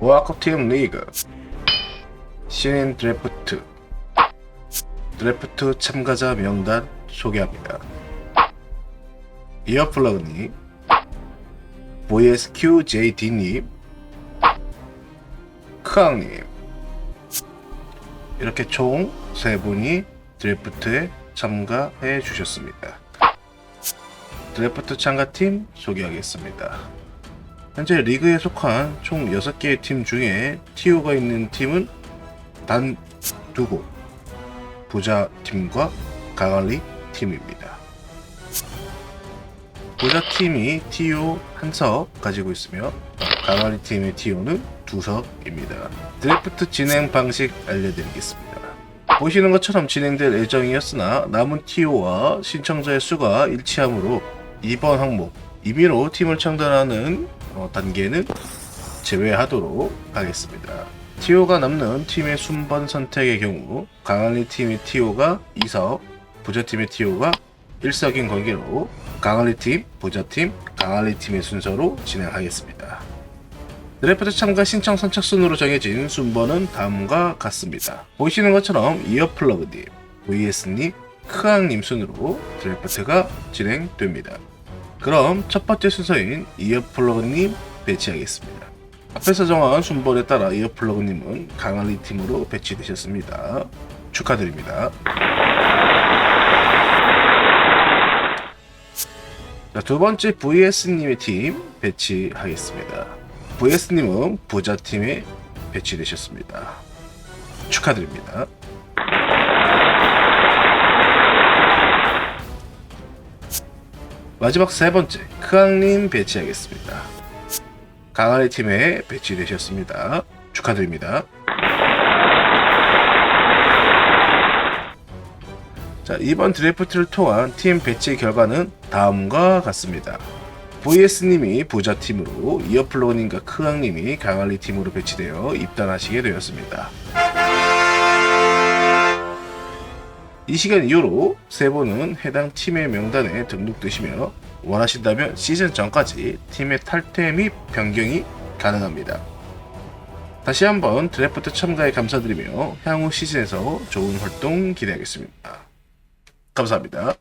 워크팀 리그 신인 드래프트 드래프트 참가자 명단 소개합니다. 이어플러그님 VSQJD님 크앙님 이렇게 총세 분이 드래프트에 참가해 주셨습니다. 드래프트 참가팀 소개하겠습니다. 현재 리그에 속한 총 6개의 팀 중에 TO가 있는 팀은 단 두 곳. 부자 팀과 강할리 팀입니다. 부자 팀이 TO 한석 가지고 있으며 강할리 팀의 TO는 두 석입니다. 드래프트 진행 방식 알려드리겠습니다. 보시는 것처럼 진행될 예정이었으나 남은 TO와 신청자의 수가 일치하므로 이번 항목 임의로 팀을 창단하는 어, 단계는 제외하도록 하겠습니다. TO가 남는 팀의 순번 선택의 경우 강한리 팀의 TO가 2석, 부자팀의 TO가 1석인 관계로 강한리 팀, 부자팀, 강한리 팀의 순서로 진행하겠습니다. 드래프트 참가 신청 선착순으로 정해진 순번은 다음과 같습니다. 보시는 것처럼 이어플러그님, VS님, 크앙님 순으로 드래프트가 진행됩니다. 그럼 첫 번째 순서인 이어플러그님 배치하겠습니다. 앞에서 정한 순번에 따라 이어플러그님은 강한리 팀으로 배치되셨습니다. 축하드립니다. 자, 두 번째 VS님의 팀 배치하겠습니다. VS님은 부자팀에 배치되셨습니다. 축하드립니다. 마지막 세 번째 크앙님 배치하겠습니다. 강아리 팀에 배치되셨습니다. 축하드립니다. 자, 이번 드래프트를 통한 팀 배치 결과는 다음과 같습니다. VS님이 부자팀으로 이어플로우님과 크앙님이 강할리 팀으로 배치되어 입단하시게 되었습니다. 이 시간 이후로 세 분은 해당 팀의 명단에 등록되시며 원하신다면 시즌 전까지 팀의 탈퇴 및 변경이 가능합니다. 다시 한번 드래프트 참가에 감사드리며 향후 시즌에서 좋은 활동 기대하겠습니다. 감사합니다.